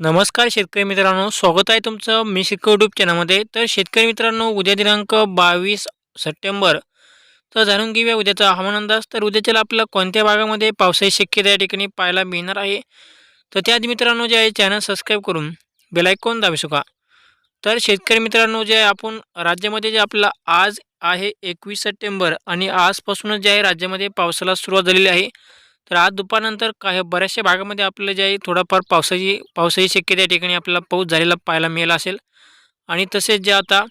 नमस्कार शेतकरी मित्रांनो स्वागत आहे तुमचं मी शेतकरी युट्यूब चॅनलमध्ये तर शेतकरी मित्रांनो उद्या दिनांक बावीस सप्टेंबर. तर जाणून घेऊया उद्याचा हवामान अंदाज. तर उद्याच्याला आपल्याला कोणत्या भागामध्ये पावसाची शक्यता या ठिकाणी पाहायला मिळणार आहे? तर त्याआधी मित्रांनो जे आहे चॅनल सबस्क्राईब करून बेलायकॉन दाबू शका तर शेतकरी मित्रांनो जे आहे आपण राज्यामध्ये जे आपला आज आहे एकवीस सप्टेंबर आणि आजपासूनच जे आहे राज्यामध्ये पावसाला सुरुवात झालेली आहे. तर आज दुपारनंतर काही बऱ्याचशा भागामध्ये आपल्याला जे आहे थोडाफार पावसाची पावसाची शक्यता या ठिकाणी आपल्याला पाऊस झालेला पाहायला मिळेल असेल. आणि तसेच जे आता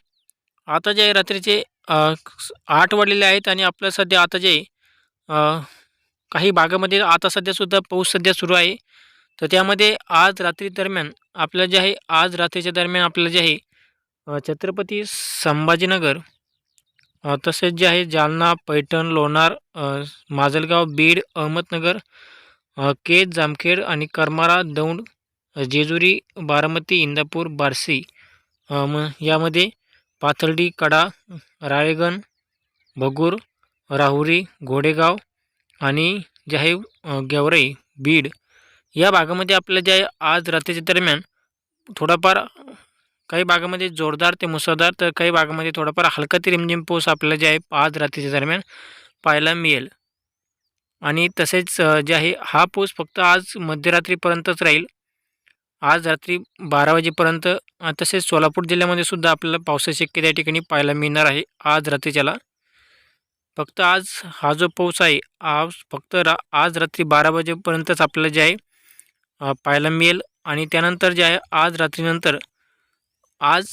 आता जे आहे रात्रीचे आठ वाढलेले आहेत आणि आपलं सध्या आता जे काही भागामध्ये आता सध्यासुद्धा पाऊस सध्या सुरू आहे. तर त्यामध्ये आज रात्री दरम्यान आपलं जे आहे आज रात्रीच्या दरम्यान आपलं जे आहे छत्रपती संभाजीनगर तसेच जे आहे जालना पैठण लोणार माजलगाव बीड अहमदनगर केज जामखेड आणि करमारा दौंड जेजुरी बारामती इंदापूर बारसी म यामध्ये पाथर्डी कडा राळेगण भगूर राहुरी घोडेगाव आणि जे आहे गेवराई बीड या भागामध्ये आपलं जे आहे आज रात्रीच्या दरम्यान थोडाफार काही भागामध्ये जोरदार ते मुसळधार तर काही भागामध्ये थोडाफार हलका ते रिमझिम पाऊस आपल्याला जे आहे आज रात्रीच्या दरम्यान पाहायला मिळेल. आणि तसेच जे आहे हा पाऊस फक्त आज मध्यरात्रीपर्यंतच राहील. आज रात्री बारा वाजेपर्यंत तसेच सोलापूर जिल्ह्यामध्ये सुद्धा आपल्याला पावसाची शक्यता या ठिकाणी पाहायला मिळणार आहे आज रात्रीच्याला. फक्त आज हा जो पाऊस आहे आज फक्त रा आज रात्री बारा वाजेपर्यंतच आपल्याला जे आहे पाहायला मिळेल. आणि त्यानंतर जे आहे आज रात्रीनंतर आज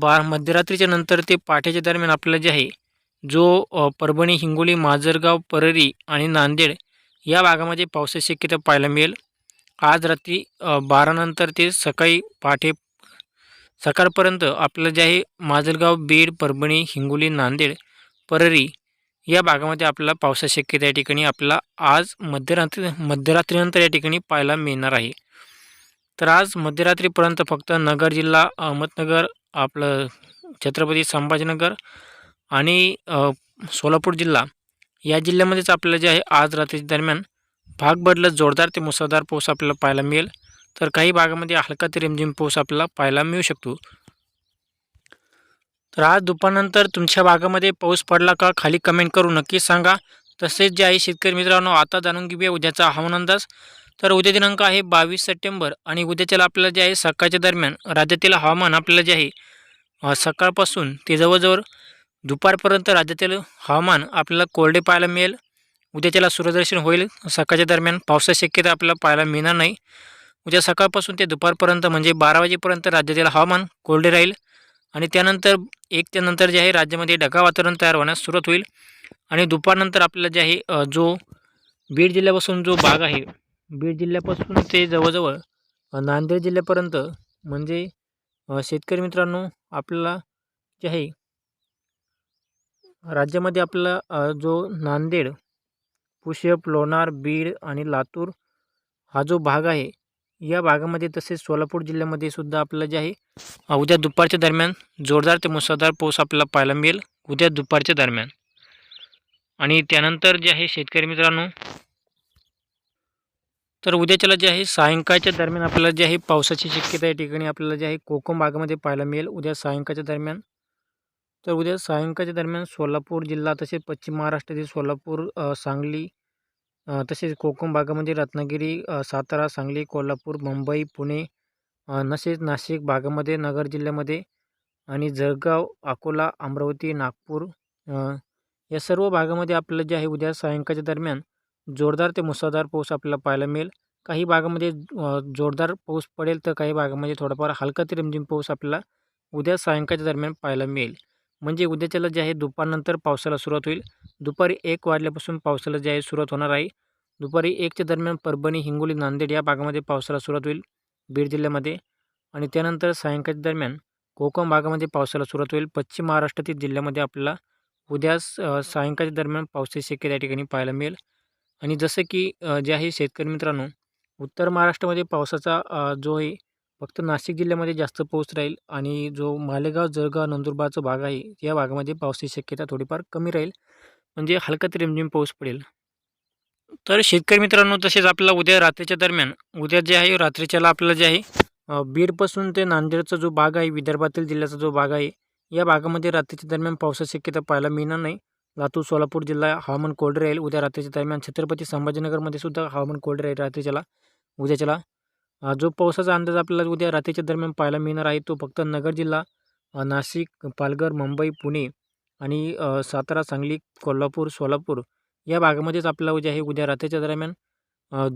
बा मध्यरात्रीच्या नंतर ते पाठ्याच्या दरम्यान आपल्याला जे आहे जो परभणी हिंगोली माजरगाव परळी आणि नांदेड या भागामध्ये पावसाची शक्यता पाहायला मिळेल. आज रात्री बारानंतर ते सकाळी पहाटे सकाळपर्यंत आपलं जे आहे माजलगाव बीड परभणी हिंगोली नांदेड परळी या भागामध्ये आपल्याला पावसाची शक्यता या ठिकाणी आपल्याला आज मध्यरात्री मध्यरात्रीनंतर या ठिकाणी पाहायला मिळणार आहे. तर आज मध्यरात्रीपर्यंत फक्त नगर जिल्हा अहमदनगर आपलं छत्रपती संभाजीनगर आणि सोलापूर जिल्हा या जिल्ह्यामध्येच आपल्याला जे आहे आज रात्री दरम्यान भाग बदलत जोरदार ते मुसळधार पाऊस आपल्याला पाहायला मिळेल. तर काही भागामध्ये हलका ते रिमझिम पाऊस आपल्याला पाहायला मिळू शकतो. तर आज दुपारनंतर तुमच्या भागामध्ये पाऊस पडला का खाली कमेंट करू नक्की सांगा. तसेच जे आहे शेतकरी मित्रांनो आता जाणून घेऊया उद्याचा हवामान अंदाज. तर उद्या दिनांक आहे बावीस सप्टेंबर आणि उद्याच्याला आपल्याला जे आहे सकाळच्या दरम्यान राज्यातील हवामान आपल्याला जे आहे सकाळपासून ते जवळजवळ दुपारपर्यंत राज्यातील हवामान आपल्याला कोरडे पाहायला मिळेल. उद्याच्याला सूर्यदर्शन होईल. सकाळच्या दरम्यान पावसाची शक्यता आपल्याला पाहायला मिळणार नाही. उद्या सकाळपासून ते दुपारपर्यंत म्हणजे बारा वाजेपर्यंत राज्यातील हवामान कोरडे राहील आणि त्यानंतर एक त्यानंतर जे आहे राज्यामध्ये ढगाळ वातावरण तयार होण्यास सुरुवात होईल. आणि दुपारनंतर आपल्याला जे आहे जो बीड जिल्ह्यापासून जो भाग आहे बीड जिल्ह्यापासून ते जवळजवळ नांदेड जिल्ह्यापर्यंत. म्हणजे शेतकरी मित्रांनो आपल्याला जे आहे राज्यामध्ये आपला जो नांदेड पुष्यप लोणार बीड आणि लातूर हा जो भाग आहे या भागामध्ये तसेच सोलापूर जिल्ह्यामध्ये सुद्धा आपल्याला जे आहे उद्या दुपारच्या दरम्यान जोरदार ते मुसळधार पाऊस आपल्याला पाहायला मिळेल उद्या दुपारच्या दरम्यान. आणि त्यानंतर जे आहे शेतकरी मित्रांनो तर उद्याच्याला जे आहे सायंकाळच्या दरम्यान आपल्याला जे आहे पावसाची शक्यता या ठिकाणी आपल्याला जे आहे कोकम भागामध्ये पाहायला मिळेल. उद्या सायंकाळच्या दरम्यान तर उद्या सायंकाळच्या दरम्यान सोलापूर जिल्हा तसेच पश्चिम महाराष्ट्रातील सोलापूर सांगली तसेच कोकम भागामध्ये रत्नागिरी सातारा सांगली कोल्हापूर मुंबई पुणे तसेच नाशिक भागामध्ये नगर जिल्ह्यामध्ये आणि जळगाव अकोला अमरावती नागपूर या सर्व भागामध्ये आपल्याला जे आहे उद्या सायंकाळच्या दरम्यान जोरदार ते मुसळधार पाऊस आपल्याला पाहायला मिळेल. काही भागामध्ये जोरदार पाऊस पडेल तर काही भागामध्ये थोडाफार हलका ते रिमझिम पाऊस आपल्याला उद्या सायंकाळच्या दरम्यान पाहायला मिळेल. म्हणजे उद्याच्याला जे आहे दुपारनंतर पावसाला सुरुवात होईल. दुपारी एक वाजल्यापासून पावसाला जे आहे सुरुवात होणार आहे. दुपारी एकच्या दरम्यान परभणी हिंगोली नांदेड या भागामध्ये पावसाला सुरुवात होईल बीड जिल्ह्यामध्ये. आणि त्यानंतर सायंकाळच्या दरम्यान कोकण भागामध्ये पावसाला सुरुवात होईल. पश्चिम महाराष्ट्रातील जिल्ह्यामध्ये आपल्याला उद्या स- सायंकाळच्या दरम्यान पावसाची शक्यता या ठिकाणी पाहायला मिळेल. आणि जसं की जे आहे शेतकरी मित्रांनो उत्तर महाराष्ट्रामध्ये पावसाचा जो आहे फक्त नाशिक जिल्ह्यामध्ये जास्त पाऊस राहील आणि जो मालेगाव जळगाव नंदुरबारचा भाग आहे या भागामध्ये पावसाची शक्यता थोडीफार कमी राहील. म्हणजे हलका ते रिमझिम पाऊस पडेल. तर शेतकरी मित्रांनो तसेच आपल्याला उद्या रात्रीच्या दरम्यान उद्या जे आहे रात्रीच्याला आपल्याला जे आहे बीडपासून ते नांदेडचा जो भाग आहे विदर्भातील जिल्ह्याचा जो भाग आहे या भागामध्ये रात्रीच्या दरम्यान पावसाची शक्यता पाहायला मिळणार नाही. लातूर सोलापूर जिल्हा हवामान कोरडे राहील. उद्या रात्रीच्या दरम्यान छत्रपती संभाजीनगरमध्ये सुद्धा हवामान कोरडे राहील रात्रीच्याला. उद्याच्याला. जो पावसाचा अंदाज आपल्याला उद्या रात्रीच्या दरम्यान पाहायला मिळणार आहे तो फक्त नगर जिल्हा नाशिक पालघर मुंबई पुणे आणि सातारा सांगली कोल्हापूर सोलापूर या भागामध्येच आपल्याला उद्या आहे उद्या रात्रीच्या दरम्यान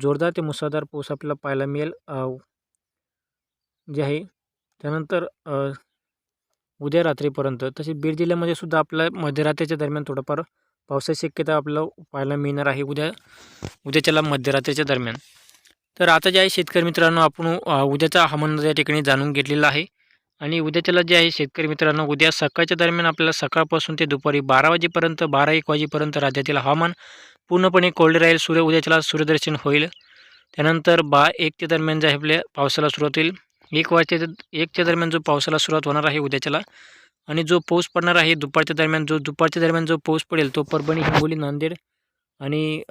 जोरदार ते मुसळधार पाऊस आपल्याला पाहायला मिळेल. जे आहे. त्यानंतर उद्या रात्रीपर्यंत. तसेच बीड जिल्ह्यामध्ये सुद्धा आपल्या मध्यरात्रीच्या दरम्यान थोडंफार पावसाची शक्यता आपल्याला पाहायला मिळणार आहे उद्या उद्याच्याला मध्यरात्रीच्या दरम्यान. तर आता जे आहे शेतकरी मित्रांनो आपण उद्याचा हवामान या ठिकाणी जाणून घेतलेला आहे. आणि उद्याच्याला जे आहे शेतकरी मित्रांनो उद्या सकाळच्या दरम्यान आपल्याला सकाळपासून ते दुपारी बारा वाजेपर्यंत बारा एक वाजेपर्यंत राज्यातील हवामान पूर्णपणे कोरडे राहील. सूर्य उद्याच्याला सूर्यदर्शन होईल. त्यानंतर बा एक ते दरम्यान जे आहे आपल्या पावसाला सुरुवात होईल. एक वाजच्या एकच्या दरम्यान जो पावसाला सुरुवात होणार आहे उद्याच्याला आणि जो पाऊस पडणार आहे दुपारच्या दरम्यान जो दुपारच्या दरम्यान जो पाऊस पडेल तो परभणी हिंगोली नांदेड आणि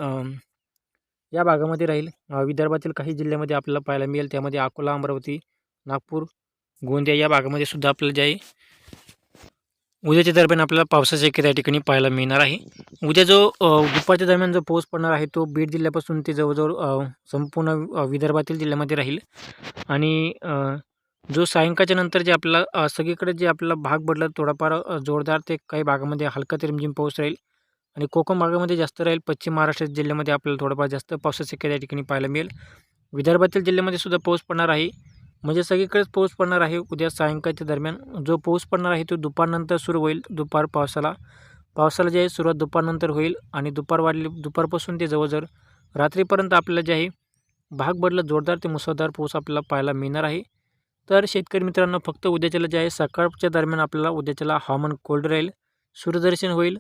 या भागामध्ये राहील. विदर्भातील काही जिल्ह्यामध्ये आपल्याला पाहायला मिळेल. त्यामध्ये अकोला अमरावती नागपूर गोंदिया या भागामध्ये सुद्धा आपल्याला जे आहे उद्याच्या दरम्यान आपल्याला पावसाची शक्यता या ठिकाणी पाहायला मिळणार आहे. उद्या जो दुपारच्या दरम्यान जो पाऊस पडणार आहे तो बीड जिल्ह्यापासून ते जवळजवळ संपूर्ण विदर्भातील जिल्ह्यामध्ये राहील. आणि जो सायंकाळच्या नंतर जे आपला सगळीकडे जे आपला भाग बदला थोडाफार जोरदार ते काही भागामध्ये हलका ते रिमझिम पाऊस राहील. आणि कोकण भागामध्ये जास्त राहील. पश्चिम महाराष्ट्र जिल्ह्यामध्ये आपल्याला थोडंफार जास्त पावसाची शक्यता या ठिकाणी पाहायला मिळेल. विदर्भातील जिल्ह्यामध्ये सुद्धा पाऊस पडणार आहे. म्हणजे सगळीकडेच पाऊस पडणार आहे. उद्या सायंकाळच्या दरम्यान जो पाऊस पडणार आहे तो दुपारनंतर सुरू होईल. दुपार पावसाला पावसाला जे आहे सुरुवात दुपारनंतर होईल आणि दुपार वाढली दुपारपासून ते जवळजवळ रात्रीपर्यंत आपल्याला जे आहे भाग बदलत जोरदार ते मुसळधार पाऊस आपल्याला पाहायला मिळणार आहे. तर शेतकरी मित्रांनो फक्त उद्याच्याला जे आहे सकाळच्या दरम्यान आपल्याला उद्याच्याला हवामान कोल्ड राहील सूर्यदर्शन होईल.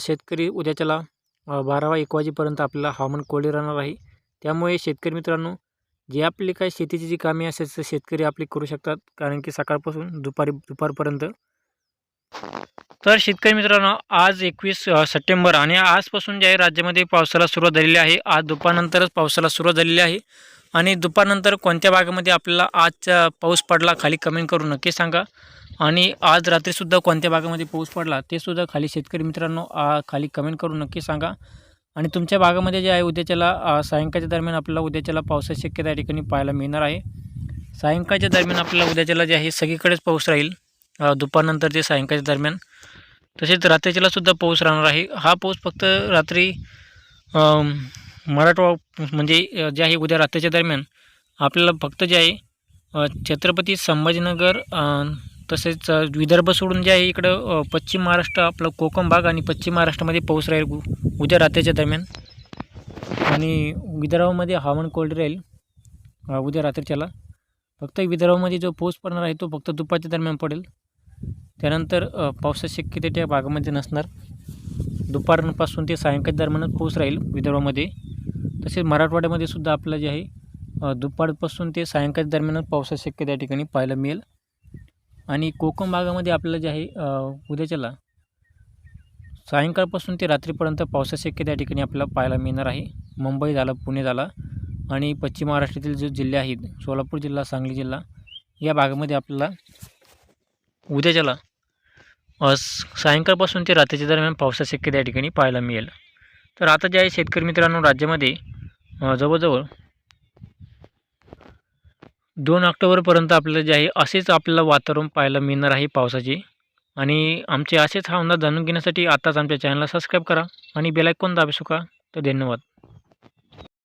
शेतकरी उद्याच्याला बारावा एक वाजेपर्यंत आपल्याला हवामान कोल्ड राहणार आहे. त्यामुळे शेतकरी मित्रांनो जे आपली काही शेतीची जी कामे असेल तर शेतकरी आपली करू शकतात कारण की सकाळपासून दुपारी दुपारपर्यंत. तर शेतकरी मित्रांनो आज एकवीस सप्टेंबर आणि आजपासून जे आहे राज्यामध्ये पावसाला सुरुवात झालेली आहे आज दुपारनंतरच पावसाला सुरुवात झालेली आहे. आणि दुपारनंतर कोणत्या भागामध्ये आपल्याला आजचा पाऊस पडला खाली कमेंट करून नक्की सांगा. आणि आज रात्रीसुद्धा कोणत्या भागामध्ये पाऊस पडला ते सुद्धा खाली शेतकरी मित्रांनो खाली कमेंट करून नक्की सांगा. आणि तुमच्या भागामध्ये जे आहे उद्याच्याला सायंकाळच्या दरम्यान आपल्याला उद्याच्याला पावसाची शक्यता या ठिकाणी पाहायला मिळणार आहे. सायंकाळच्या दरम्यान आपल्याला उद्याच्याला जे आहे सगळीकडेच पाऊस राहील. दुपारनंतर ते सायंकाळच्या दरम्यान. तसेच रात्रीच्याला सुद्धा पाऊस राहणार आहे. हा पाऊस फक्त रात्री मराठवा म्हणजे जे आहे उद्या रात्रीच्या दरम्यान आपल्याला फक्त जे आहे छत्रपती संभाजीनगर तसेच विदर्भ सोडून जे आहे इकडं पश्चिम महाराष्ट्र आपलं कोकण भाग आणि पश्चिम महाराष्ट्रामध्ये पाऊस राहील उद्या रात्रीच्या दरम्यान. आणि विदर्भामध्ये हवामान कोल्ड राहील उद्या रात्रीच्याला. फक्त विदर्भामध्ये जो पाऊस पडणार आहे तो फक्त दुपारच्या दरम्यान पडेल. त्यानंतर पावसा पावसाची शक्यता त्या भागामध्ये नसणार. दुपारपासून ते सायंकाळ दरम्यानच पाऊस राहील विदर्भामध्ये. तसेच मराठवाड्यामध्ये सुद्धा आपलं जे आहे दुपारपासून ते सायंकाळ दरम्यानच पावसाची शक्यता त्या ठिकाणी पाहायला मिळेल. आणि कोकण भागामध्ये आपल्याला जे आहे उद्याच्याला सायंकाळपासून ते रात्रीपर्यंत पावसाची शक्य त्या ठिकाणी आपल्याला पाहायला मिळणार आहे. मुंबई झालं पुणे झाला आणि पश्चिम महाराष्ट्रातील जे जिल्हे आहेत सोलापूर जिल्हा सांगली जिल्हा या भागामध्ये आपल्याला उद्याच्याला स- सायंकाळपासून ते रात्रीच्या दरम्यान पावसाची शक्य त्या ठिकाणी पाहायला मिळेल. तर आता जे आहे शेतकरी मित्रांनो राज्यामध्ये जवळजवळ दोन ऑक्टोबरपर्यंत आपल्याला जे आहे असेच आपल्याला वातावरण पाहायला मिळणार आहे पावसाचे. आणि आमचे असेच हा अंदाज जाणून घेण्यासाठी आताच आमच्या चॅनलला सबस्क्राईब करा आणि बेलायकॉन दाबी सुका तर धन्यवाद.